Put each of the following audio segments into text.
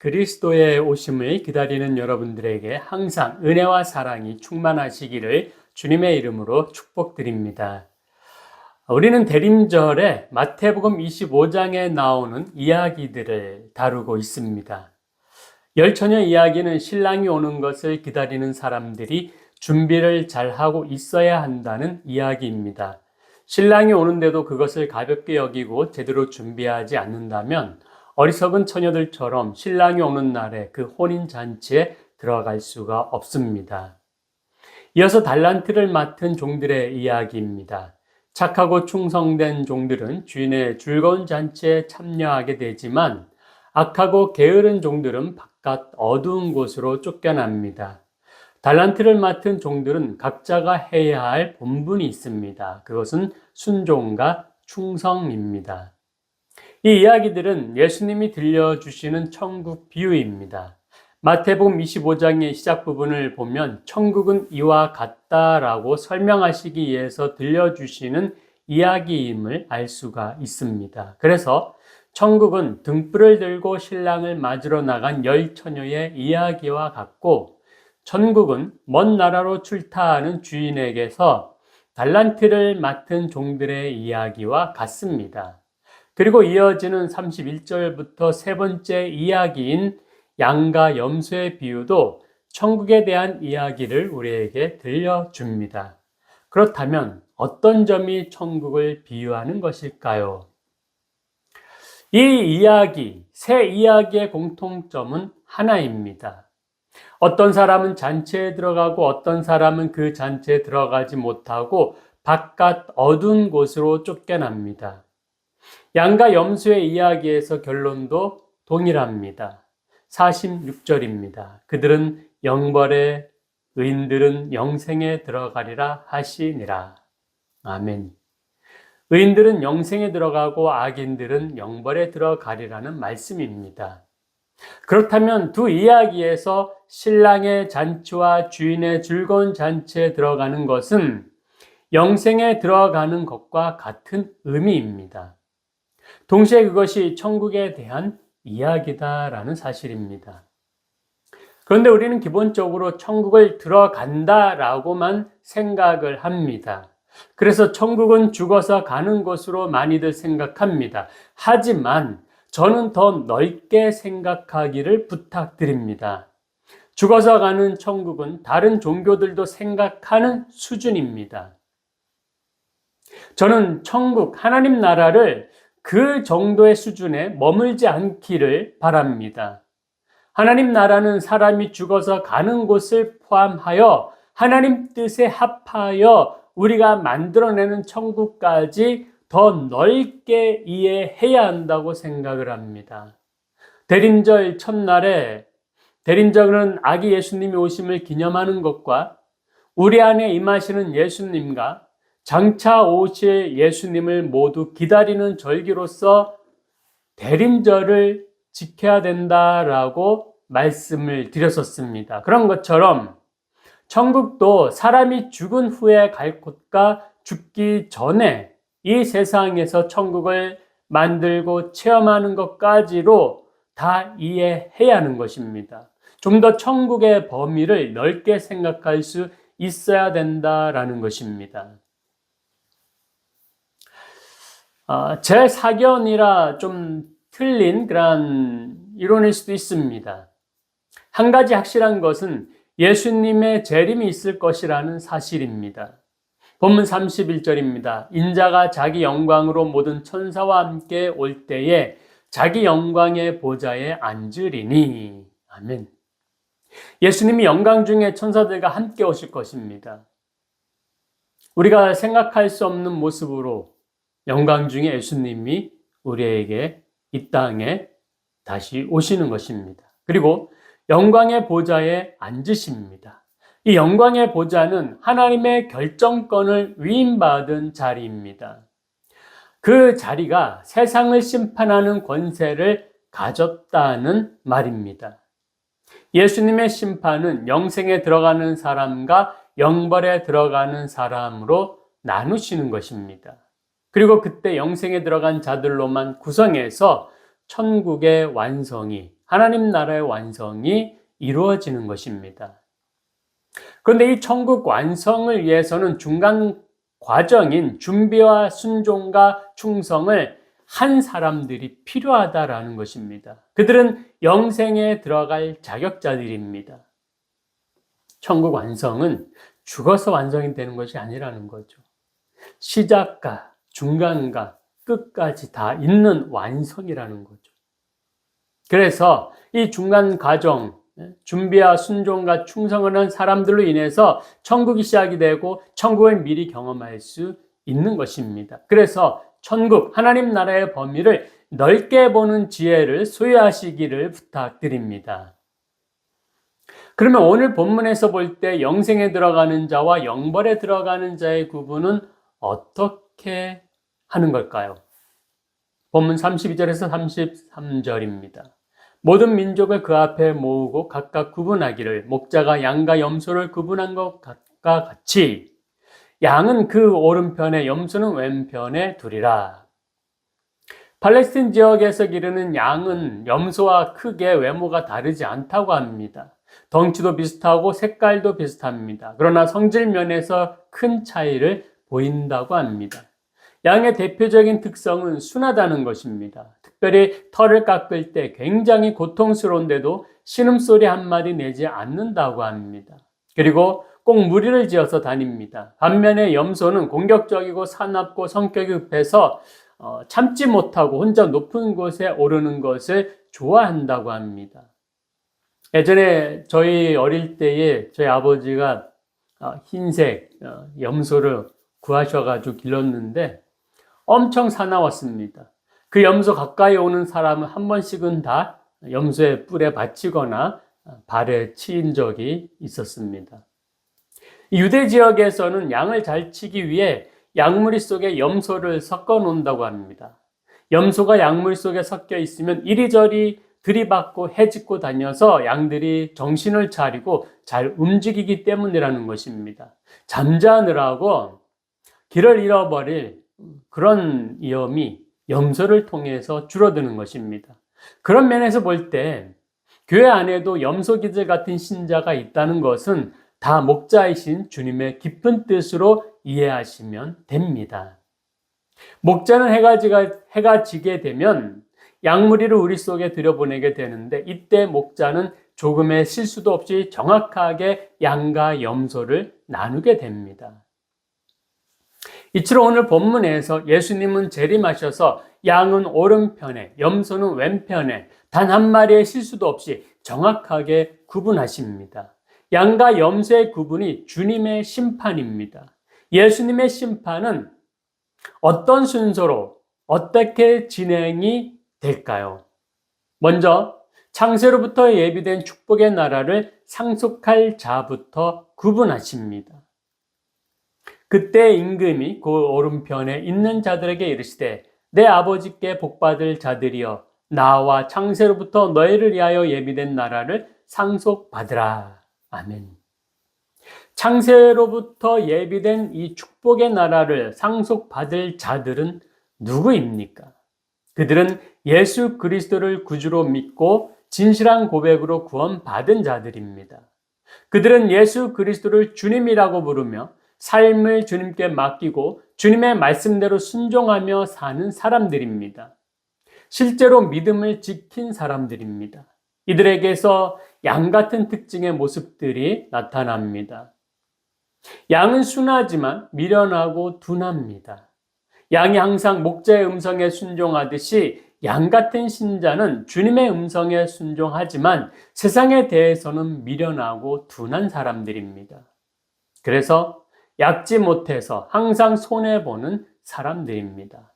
그리스도의 오심을 기다리는 여러분들에게 항상 은혜와 사랑이 충만하시기를 주님의 이름으로 축복드립니다. 우리는 대림절에 마태복음 25장에 나오는 이야기들을 다루고 있습니다. 열처녀 이야기는 신랑이 오는 것을 기다리는 사람들이 준비를 잘 하고 있어야 한다는 이야기입니다. 신랑이 오는데도 그것을 가볍게 여기고 제대로 준비하지 않는다면 어리석은 처녀들처럼 신랑이 오는 날에 그 혼인 잔치에 들어갈 수가 없습니다. 이어서 달란트를 맡은 종들의 이야기입니다. 착하고 충성된 종들은 주인의 즐거운 잔치에 참여하게 되지만 악하고 게으른 종들은 바깥 어두운 곳으로 쫓겨납니다. 달란트를 맡은 종들은 각자가 해야 할 본분이 있습니다. 그것은 순종과 충성입니다. 이 이야기들은 예수님이 들려주시는 천국 비유입니다. 마태복음 25장의 시작 부분을 보면 천국은 이와 같다라고 설명하시기 위해서 들려주시는 이야기임을 알 수가 있습니다. 그래서 천국은 등불을 들고 신랑을 맞으러 나간 열 처녀의 이야기와 같고 천국은 먼 나라로 출타하는 주인에게서 달란트를 맡은 종들의 이야기와 같습니다. 그리고 이어지는 31절부터 세 번째 이야기인 양과 염소의 비유도 천국에 대한 이야기를 우리에게 들려줍니다. 그렇다면 어떤 점이 천국을 비유하는 것일까요? 이 이야기, 새 이야기의 공통점은 하나입니다. 어떤 사람은 잔치에 들어가고 어떤 사람은 그 잔치에 들어가지 못하고 바깥 어두운 곳으로 쫓겨납니다. 양과 염소의 이야기에서 결론도 동일합니다. 46절입니다. 그들은 영벌에 의인들은 영생에 들어가리라 하시니라. 아멘. 의인들은 영생에 들어가고 악인들은 영벌에 들어가리라는 말씀입니다. 그렇다면 두 이야기에서 신랑의 잔치와 주인의 즐거운 잔치에 들어가는 것은 영생에 들어가는 것과 같은 의미입니다. 동시에 그것이 천국에 대한 이야기다라는 사실입니다. 그런데 우리는 기본적으로 천국을 들어간다라고만 생각을 합니다. 그래서 천국은 죽어서 가는 곳으로 많이들 생각합니다. 하지만 저는 더 넓게 생각하기를 부탁드립니다. 죽어서 가는 천국은 다른 종교들도 생각하는 수준입니다. 저는 천국, 하나님 나라를 그 정도의 수준에 머물지 않기를 바랍니다. 하나님 나라는 사람이 죽어서 가는 곳을 포함하여 하나님 뜻에 합하여 우리가 만들어내는 천국까지 더 넓게 이해해야 한다고 생각을 합니다. 대림절 첫날에 대림절은 아기 예수님이 오심을 기념하는 것과 우리 안에 임하시는 예수님과 장차 오실 예수님을 모두 기다리는 절기로서 대림절을 지켜야 된다라고 말씀을 드렸었습니다. 그런 것처럼 천국도 사람이 죽은 후에 갈 곳과 죽기 전에 이 세상에서 천국을 만들고 체험하는 것까지로 다 이해해야 하는 것입니다. 좀 더 천국의 범위를 넓게 생각할 수 있어야 된다라는 것입니다. 어, 제 사견이라 좀 틀린 그런 이론일 수도 있습니다. 한 가지 확실한 것은 예수님의 재림이 있을 것이라는 사실입니다. 본문 31절입니다. 인자가 자기 영광으로 모든 천사와 함께 올 때에 자기 영광의 보좌에 앉으리니. 아멘. 예수님이 영광 중에 천사들과 함께 오실 것입니다. 우리가 생각할 수 없는 모습으로 영광 중에 예수님이 우리에게 이 땅에 다시 오시는 것입니다. 그리고 영광의 보좌에 앉으십니다. 이 영광의 보좌는 하나님의 결정권을 위임받은 자리입니다. 그 자리가 세상을 심판하는 권세를 가졌다는 말입니다. 예수님의 심판은 영생에 들어가는 사람과 영벌에 들어가는 사람으로 나누시는 것입니다. 그리고 그때 영생에 들어간 자들로만 구성해서 천국의 완성이 하나님 나라의 완성이 이루어지는 것입니다. 그런데 이 천국 완성을 위해서는 중간 과정인 준비와 순종과 충성을 한 사람들이 필요하다라는 것입니다. 그들은 영생에 들어갈 자격자들입니다. 천국 완성은 죽어서 완성이 되는 것이 아니라는 거죠. 시작과 중간과 끝까지 다 있는 완성이라는 거죠. 그래서 이 중간 과정, 준비와 순종과 충성을 한 사람들로 인해서 천국이 시작이 되고 천국을 미리 경험할 수 있는 것입니다. 그래서 천국, 하나님 나라의 범위를 넓게 보는 지혜를 소유하시기를 부탁드립니다. 그러면 오늘 본문에서 볼 때 영생에 들어가는 자와 영벌에 들어가는 자의 구분은 어떻게 하는 걸까요? 본문 32절에서 33절입니다. 모든 민족을 그 앞에 모으고 각각 구분하기를 목자가 양과 염소를 구분한 것과 같이 양은 그 오른편에 염소는 왼편에 두리라. 팔레스틴 지역에서 기르는 양은 염소와 크게 외모가 다르지 않다고 합니다. 덩치도 비슷하고 색깔도 비슷합니다. 그러나 성질 면에서 큰 차이를 보인다고 합니다. 양의 대표적인 특성은 순하다는 것입니다. 특별히 털을 깎을 때 굉장히 고통스러운데도 신음소리 한마디 내지 않는다고 합니다. 그리고 꼭 무리를 지어서 다닙니다. 반면에 염소는 공격적이고 사납고 성격이 급해서 어, 참지 못하고 혼자 높은 곳에 오르는 것을 좋아한다고 합니다. 예전에 저희 어릴 때에 저희 아버지가 어, 흰색 어, 염소를 구하셔가지고 길렀는데 엄청 사나웠습니다. 그 염소 가까이 오는 사람은 한 번씩은 다 염소의 뿔에 받치거나 발에 치인 적이 있었습니다. 유대 지역에서는 양을 잘 치기 위해 양무리 속에 염소를 섞어 놓는다고 합니다. 염소가 양물 속에 섞여 있으면 이리저리 들이받고 해집고 다녀서 양들이 정신을 차리고 잘 움직이기 때문이라는 것입니다. 잠자느라고 길을 잃어버릴 그런 위험이 염소를 통해서 줄어드는 것입니다. 그런 면에서 볼 때 교회 안에도 염소기들 같은 신자가 있다는 것은 다 목자이신 주님의 깊은 뜻으로 이해하시면 됩니다. 목자는 해가, 지가, 해가 지게 되면 양무리를 우리 속에 들여보내게 되는데 이때 목자는 조금의 실수도 없이 정확하게 양과 염소를 나누게 됩니다. 이처럼 오늘 본문에서 예수님은 재림하셔서 양은 오른편에, 염소는 왼편에 단 한 마리의 실수도 없이 정확하게 구분하십니다. 양과 염소의 구분이 주님의 심판입니다. 예수님의 심판은 어떤 순서로 어떻게 진행이 될까요? 먼저 창세로부터 예비된 축복의 나라를 상속할 자부터 구분하십니다. 그때 임금이 그 오른편에 있는 자들에게 이르시되 내 아버지께 복받을 자들이여 나와 창세로부터 너희를 위하여 예비된 나라를 상속받으라. 아멘. 창세로부터 예비된 이 축복의 나라를 상속받을 자들은 누구입니까? 그들은 예수 그리스도를 구주로 믿고 진실한 고백으로 구원받은 자들입니다. 그들은 예수 그리스도를 주님이라고 부르며 삶을 주님께 맡기고 주님의 말씀대로 순종하며 사는 사람들입니다. 실제로 믿음을 지킨 사람들입니다. 이들에게서 양 같은 특징의 모습들이 나타납니다. 양은 순하지만 미련하고 둔합니다. 양이 항상 목자의 음성에 순종하듯이 양 같은 신자는 주님의 음성에 순종하지만 세상에 대해서는 미련하고 둔한 사람들입니다. 그래서 약지 못해서 항상 손해보는 사람들입니다.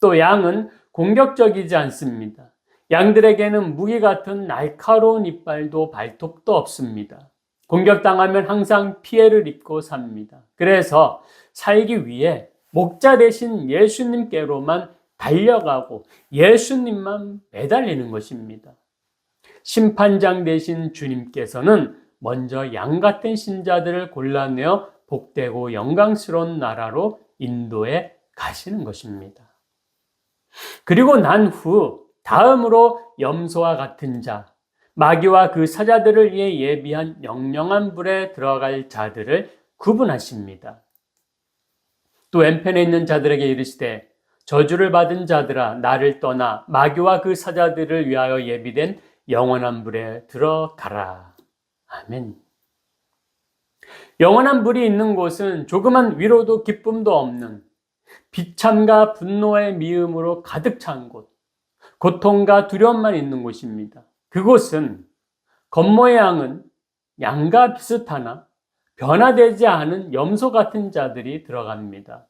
또 양은 공격적이지 않습니다. 양들에게는 무기 같은 날카로운 이빨도 발톱도 없습니다. 공격당하면 항상 피해를 입고 삽니다. 그래서 살기 위해 목자 대신 예수님께로만 달려가고 예수님만 매달리는 것입니다. 심판장 대신 주님께서는 먼저 양 같은 신자들을 골라내어 복되고 영광스러운 나라로 인도에 가시는 것입니다. 그리고 난 후 다음으로 염소와 같은 자, 마귀와 그 사자들을 위해 예비한 영영한 불에 들어갈 자들을 구분하십니다. 또 왼편에 있는 자들에게 이르시되 저주를 받은 자들아 나를 떠나 마귀와 그 사자들을 위하여 예비된 영원한 불에 들어가라. 아멘. 영원한 불이 있는 곳은 조그만 위로도 기쁨도 없는 비참과 분노의 미움으로 가득 찬 곳, 고통과 두려움만 있는 곳입니다. 그곳은 겉모양은 양과 비슷하나 변화되지 않은 염소 같은 자들이 들어갑니다.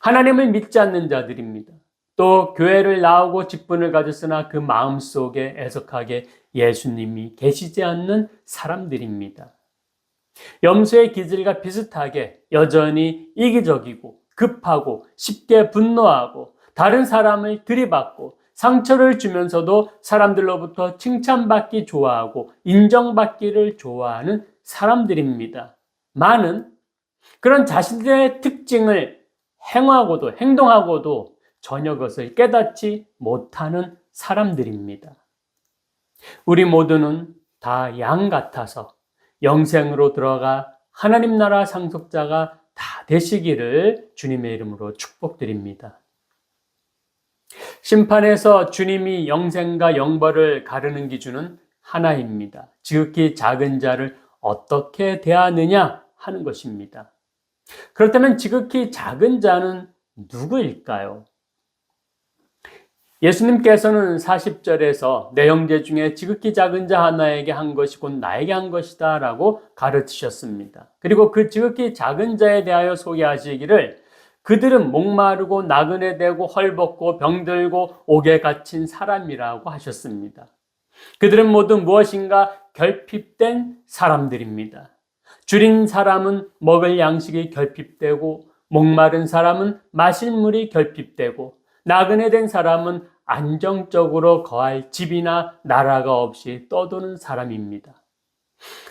하나님을 믿지 않는 자들입니다. 또 교회를 나오고 직분을 가졌으나 그 마음 속에 애석하게 예수님이 계시지 않는 사람들입니다. 염소의 기질과 비슷하게 여전히 이기적이고 급하고 쉽게 분노하고 다른 사람을 들이받고 상처를 주면서도 사람들로부터 칭찬받기 좋아하고 인정받기를 좋아하는 사람들입니다. 많은 그런 자신들의 특징을 행하고도 행동하고도 전혀 그것을 깨닫지 못하는 사람들입니다. 우리 모두는 다 양 같아서 영생으로 들어가 하나님 나라 상속자가 다 되시기를 주님의 이름으로 축복드립니다. 심판에서 주님이 영생과 영벌을 가르는 기준은 하나입니다. 지극히 작은 자를 어떻게 대하느냐 하는 것입니다. 그렇다면 지극히 작은 자는 누구일까요? 예수님께서는 40절에서 내 형제 중에 지극히 작은 자 하나에게 한 것이 곧 나에게 한 것이다 라고 가르치셨습니다. 그리고 그 지극히 작은 자에 대하여 소개하시기를 그들은 목마르고 나그네 되고 헐벗고 병들고 옥에 갇힌 사람이라고 하셨습니다. 그들은 모두 무엇인가 결핍된 사람들입니다. 줄인 사람은 먹을 양식이 결핍되고 목마른 사람은 마실 물이 결핍되고 나그네 된 사람은 안정적으로 거할 집이나 나라가 없이 떠도는 사람입니다.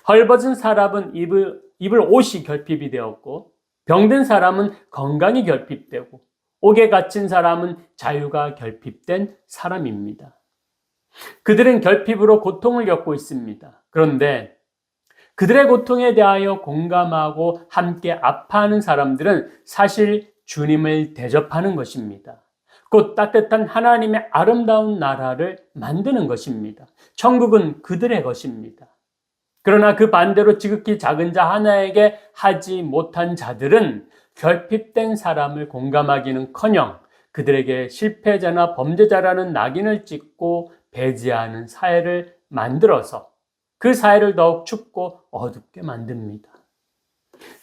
헐벗은 사람은 입을, 입을 옷이 결핍이 되었고 병든 사람은 건강이 결핍되고 옥에 갇힌 사람은 자유가 결핍된 사람입니다. 그들은 결핍으로 고통을 겪고 있습니다. 그런데 그들의 고통에 대하여 공감하고 함께 아파하는 사람들은 사실 주님을 대접하는 것입니다. 곧 따뜻한 하나님의 아름다운 나라를 만드는 것입니다. 천국은 그들의 것입니다. 그러나 그 반대로 지극히 작은 자 하나에게 하지 못한 자들은 결핍된 사람을 공감하기는 커녕 그들에게 실패자나 범죄자라는 낙인을 찍고 배제하는 사회를 만들어서 그 사회를 더욱 춥고 어둡게 만듭니다.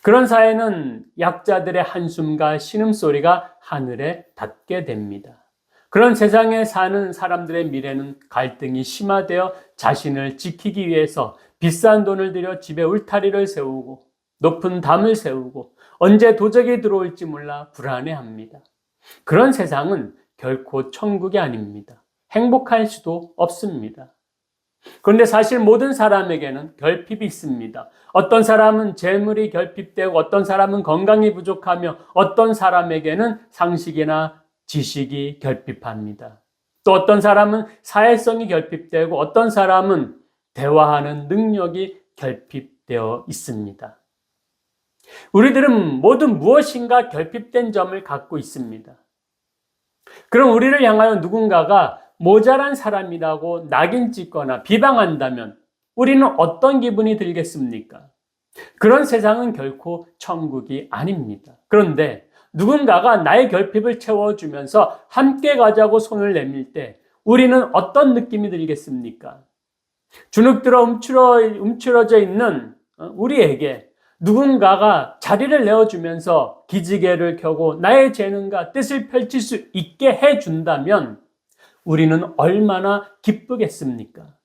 그런 사회는 약자들의 한숨과 신음소리가 하늘에 닿게 됩니다. 그런 세상에 사는 사람들의 미래는 갈등이 심화되어 자신을 지키기 위해서 비싼 돈을 들여 집에 울타리를 세우고 높은 담을 세우고 언제 도적이 들어올지 몰라 불안해합니다. 그런 세상은 결코 천국이 아닙니다. 행복할 수도 없습니다. 그런데 사실 모든 사람에게는 결핍이 있습니다. 어떤 사람은 재물이 결핍되고 어떤 사람은 건강이 부족하며 어떤 사람에게는 상식이나 지식이 결핍합니다. 또 어떤 사람은 사회성이 결핍되고 어떤 사람은 대화하는 능력이 결핍되어 있습니다. 우리들은 모두 무엇인가 결핍된 점을 갖고 있습니다. 그럼 우리를 향하여 누군가가 모자란 사람이라고 낙인 찍거나 비방한다면 우리는 어떤 기분이 들겠습니까? 그런 세상은 결코 천국이 아닙니다. 그런데 누군가가 나의 결핍을 채워주면서 함께 가자고 손을 내밀 때 우리는 어떤 느낌이 들겠습니까? 주눅들어 움츠러, 움츠러져 있는 어, 우리에게 누군가가 자리를 내어주면서 기지개를 켜고 나의 재능과 뜻을 펼칠 수 있게 해준다면 우리는 얼마나 기쁘겠습니까?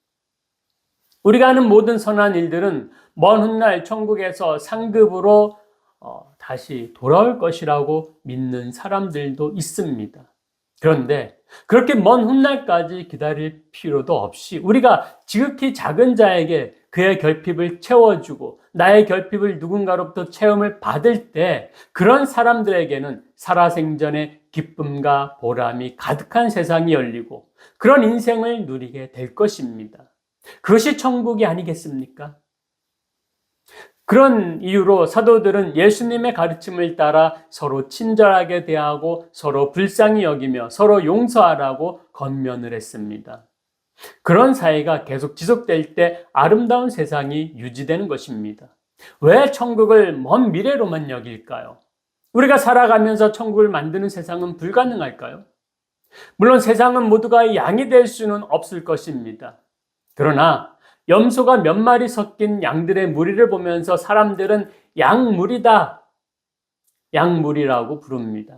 우리가 하는 모든 선한 일들은 먼 훗날 천국에서 상급으로 어, 다시 돌아올 것이라고 믿는 사람들도 있습니다. 그런데 그렇게 먼 훗날까지 기다릴 필요도 없이 우리가 지극히 작은 자에게 그의 결핍을 채워주고 나의 결핍을 누군가로부터 체험을 받을 때 그런 사람들에게는 살아생전의 기쁨과 보람이 가득한 세상이 열리고 그런 인생을 누리게 될 것입니다. 그것이 천국이 아니겠습니까? 그런 이유로 사도들은 예수님의 가르침을 따라 서로 친절하게 대하고 서로 불쌍히 여기며 서로 용서하라고 건면을 했습니다. 그런 사이가 계속 지속될 때 아름다운 세상이 유지되는 것입니다. 왜 천국을 먼 미래로만 여길까요? 우리가 살아가면서 천국을 만드는 세상은 불가능할까요? 물론 세상은 모두가 양이 될 수는 없을 것입니다. 그러나 염소가 몇 마리 섞인 양들의 무리를 보면서 사람들은 양무리다. 양무리라고 부릅니다.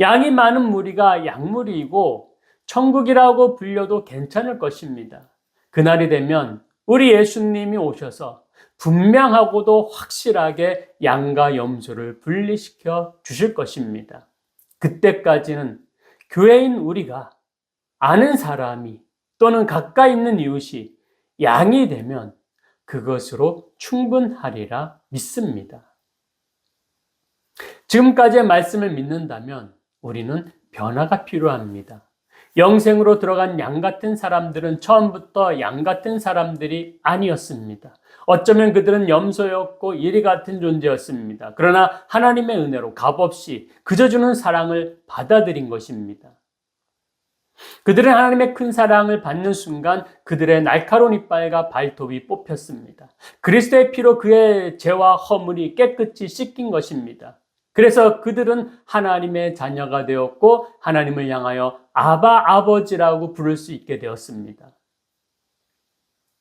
양이 많은 무리가 양무리이고 천국이라고 불려도 괜찮을 것입니다. 그날이 되면 우리 예수님이 오셔서 분명하고도 확실하게 양과 염소를 분리시켜 주실 것입니다. 그때까지는 교회인 우리가 아는 사람이 또는 가까이 있는 이웃이 양이 되면 그것으로 충분하리라 믿습니다. 지금까지의 말씀을 믿는다면 우리는 변화가 필요합니다. 영생으로 들어간 양 같은 사람들은 처음부터 양 같은 사람들이 아니었습니다. 어쩌면 그들은 염소였고 이리 같은 존재였습니다. 그러나 하나님의 은혜로 값없이 그저 주는 사랑을 받아들인 것입니다. 그들은 하나님의 큰 사랑을 받는 순간 그들의 날카로운 이빨과 발톱이 뽑혔습니다. 그리스도의 피로 그의 죄와 허물이 깨끗이 씻긴 것입니다. 그래서 그들은 하나님의 자녀가 되었고 하나님을 향하여 아바 아버지라고 부를 수 있게 되었습니다.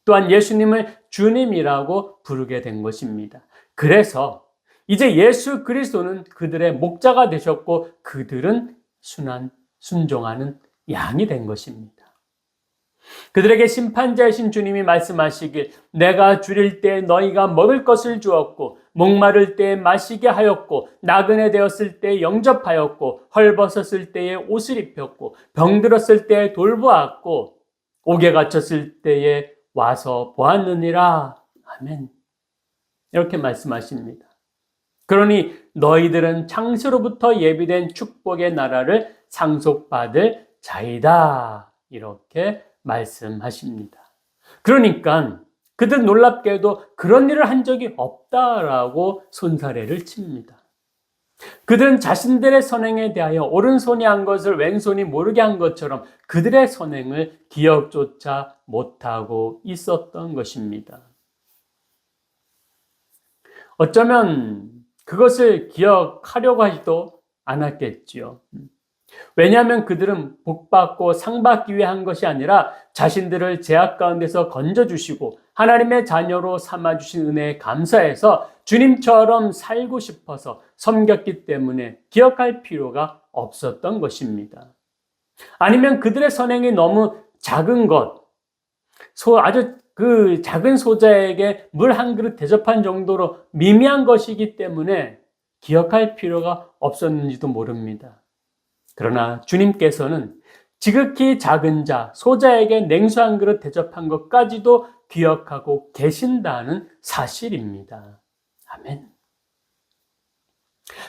또한 예수님을 주님이라고 부르게 된 것입니다. 그래서 이제 예수 그리스도는 그들의 목자가 되셨고 그들은 순한 순종하는 양이 된 것입니다. 그들에게 심판자이신 주님이 말씀하시길 내가 줄일 때 너희가 먹을 것을 주었고 목마를 때 마시게 하였고 나그네 되었을 때 영접하였고 헐벗었을 때에 옷을 입혔고 병들었을 때 돌보았고 옥에 갇혔을 때에 와서 보았느니라 아멘 이렇게 말씀하십니다. 그러니 너희들은 창세로부터 예비된 축복의 나라를 상속받을 자이다 이렇게 말씀하십니다. 그러니까 그들 놀랍게도 그런 일을 한 적이 없다라고 손사래를 칩니다. 그들은 자신들의 선행에 대하여 오른손이 한 것을 왼손이 모르게 한 것처럼 그들의 선행을 기억조차 못하고 있었던 것입니다. 어쩌면 그것을 기억하려고 하지도 않았겠지요. 왜냐하면 그들은 복받고 상받기 위해 한 것이 아니라 자신들을 제약 가운데서 건져주시고 하나님의 자녀로 삼아주신 은혜에 감사해서 주님처럼 살고 싶어서 섬겼기 때문에 기억할 필요가 없었던 것입니다. 아니면 그들의 선행이 너무 작은 것, 소, 아주 그 작은 소자에게 물 한 그릇 대접한 정도로 미미한 것이기 때문에 기억할 필요가 없었는지도 모릅니다. 그러나 주님께서는 지극히 작은 자, 소자에게 냉수 한 그릇 대접한 것까지도 기억하고 계신다는 사실입니다. 아멘.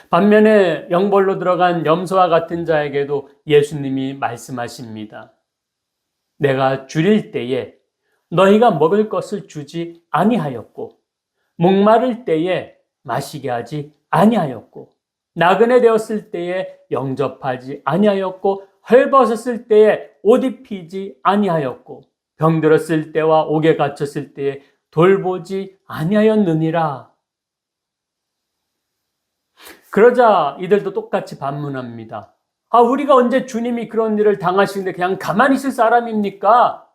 반면에 영벌로 들어간 염소와 같은 자에게도 예수님이 말씀하십니다. 내가 줄일 때에 너희가 먹을 것을 주지 아니하였고 목마를 때에 마시게 하지 아니하였고 나그네 되었을 때에 영접하지 아니하였고 헐벗었을 때에 옷 입히지 아니하였고 병들었을 때와 옥에 갇혔을 때에 돌보지 아니하였느니라. 그러자 이들도 똑같이 반문합니다. 아, 우리가 언제 주님이 그런 일을 당하시는데 그냥 가만히 있을 사람입니까?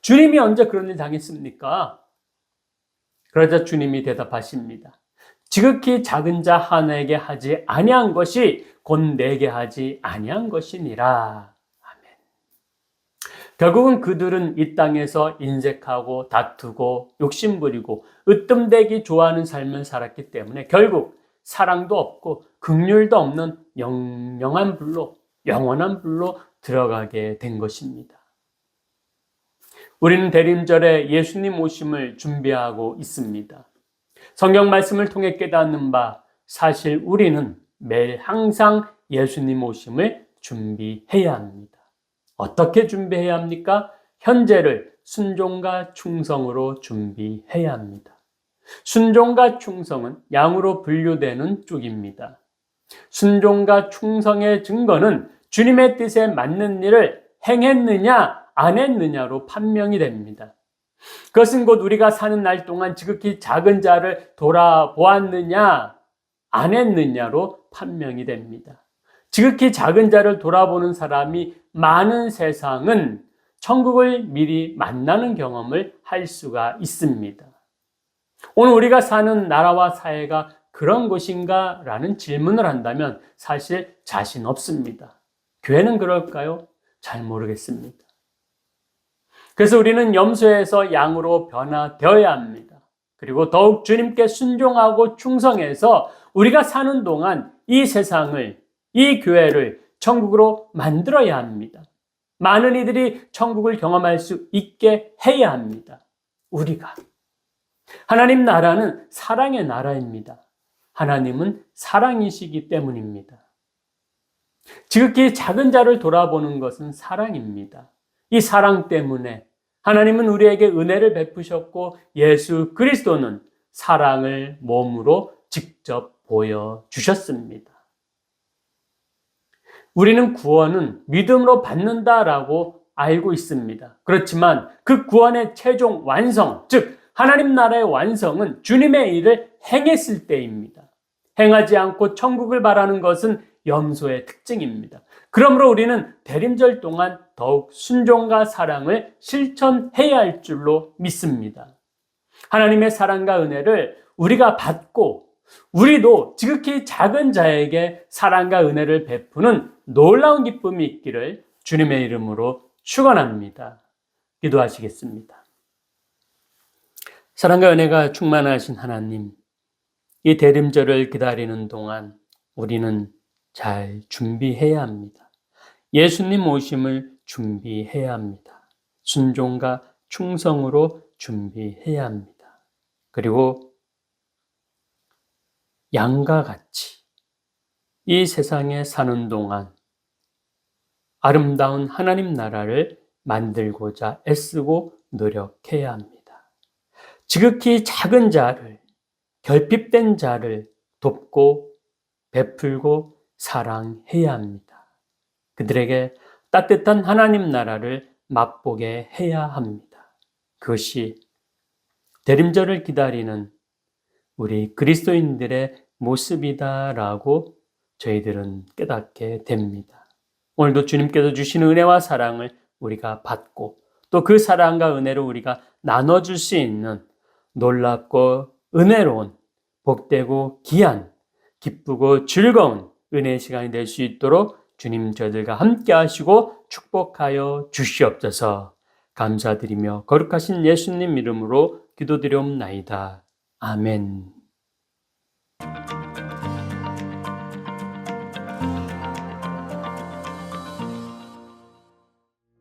주님이 언제 그런 일 당했습니까? 그러자 주님이 대답하십니다. 지극히 작은 자 하나에게 하지 아니한 것이 곧 내게 하지 아니한 것이니라. 아멘. 결국은 그들은 이 땅에서 인색하고 다투고 욕심부리고 으뜸되기 좋아하는 삶을 살았기 때문에 결국 사랑도 없고 극률도 없는 영영한 불로 영원한 불로 들어가게 된 것입니다. 우리는 대림절에 예수님 오심을 준비하고 있습니다. 성경 말씀을 통해 깨닫는 바 사실 우리는 매일 항상 예수님 오심을 준비해야 합니다. 어떻게 준비해야 합니까? 현재를 순종과 충성으로 준비해야 합니다. 순종과 충성은 양으로 분류되는 쪽입니다. 순종과 충성의 증거는 주님의 뜻에 맞는 일을 행했느냐, 안 했느냐로 판명이 됩니다. 그것은 곧 우리가 사는 날 동안 지극히 작은 자를 돌아보았느냐, 안 했느냐로 판명이 됩니다. 지극히 작은 자를 돌아보는 사람이 많은 세상은 천국을 미리 만나는 경험을 할 수가 있습니다. 오늘 우리가 사는 나라와 사회가 그런 것인가? 라는 질문을 한다면 사실 자신 없습니다. 교회는 그럴까요? 잘 모르겠습니다. 그래서 우리는 염소에서 양으로 변화되어야 합니다. 그리고 더욱 주님께 순종하고 충성해서 우리가 사는 동안 이 세상을, 이 교회를 천국으로 만들어야 합니다. 많은 이들이 천국을 경험할 수 있게 해야 합니다. 우리가. 하나님 나라는 사랑의 나라입니다. 하나님은 사랑이시기 때문입니다. 지극히 작은 자를 돌아보는 것은 사랑입니다. 이 사랑 때문에 하나님은 우리에게 은혜를 베푸셨고 예수 그리스도는 사랑을 몸으로 직접 보여주셨습니다. 우리는 구원은 믿음으로 받는다라고 알고 있습니다. 그렇지만 그 구원의 최종 완성, 즉, 하나님 나라의 완성은 주님의 일을 행했을 때입니다. 행하지 않고 천국을 바라는 것은 염소의 특징입니다. 그러므로 우리는 대림절 동안 더욱 순종과 사랑을 실천해야 할 줄로 믿습니다. 하나님의 사랑과 은혜를 우리가 받고 우리도 지극히 작은 자에게 사랑과 은혜를 베푸는 놀라운 기쁨이 있기를 주님의 이름으로 축원합니다. 기도하시겠습니다. 사랑과 은혜가 충만하신 하나님, 이 대림절을 기다리는 동안 우리는 잘 준비해야 합니다. 예수님 오심을 준비해야 합니다. 순종과 충성으로 준비해야 합니다. 그리고 양과 같이 이 세상에 사는 동안 아름다운 하나님 나라를 만들고자 애쓰고 노력해야 합니다. 지극히 작은 자를, 결핍된 자를 돕고 베풀고 사랑해야 합니다. 그들에게 따뜻한 하나님 나라를 맛보게 해야 합니다. 그것이 대림절을 기다리는 우리 그리스도인들의 모습이다라고 저희들은 깨닫게 됩니다. 오늘도 주님께서 주시는 은혜와 사랑을 우리가 받고 또 그 사랑과 은혜로 우리가 나눠줄 수 있는 놀랍고 은혜로운 복되고 귀한 기쁘고 즐거운 은혜의 시간이 될 수 있도록 주님 저들과 함께 하시고 축복하여 주시옵소서 감사드리며 거룩하신 예수님 이름으로 기도드리옵나이다. 아멘. Thank you.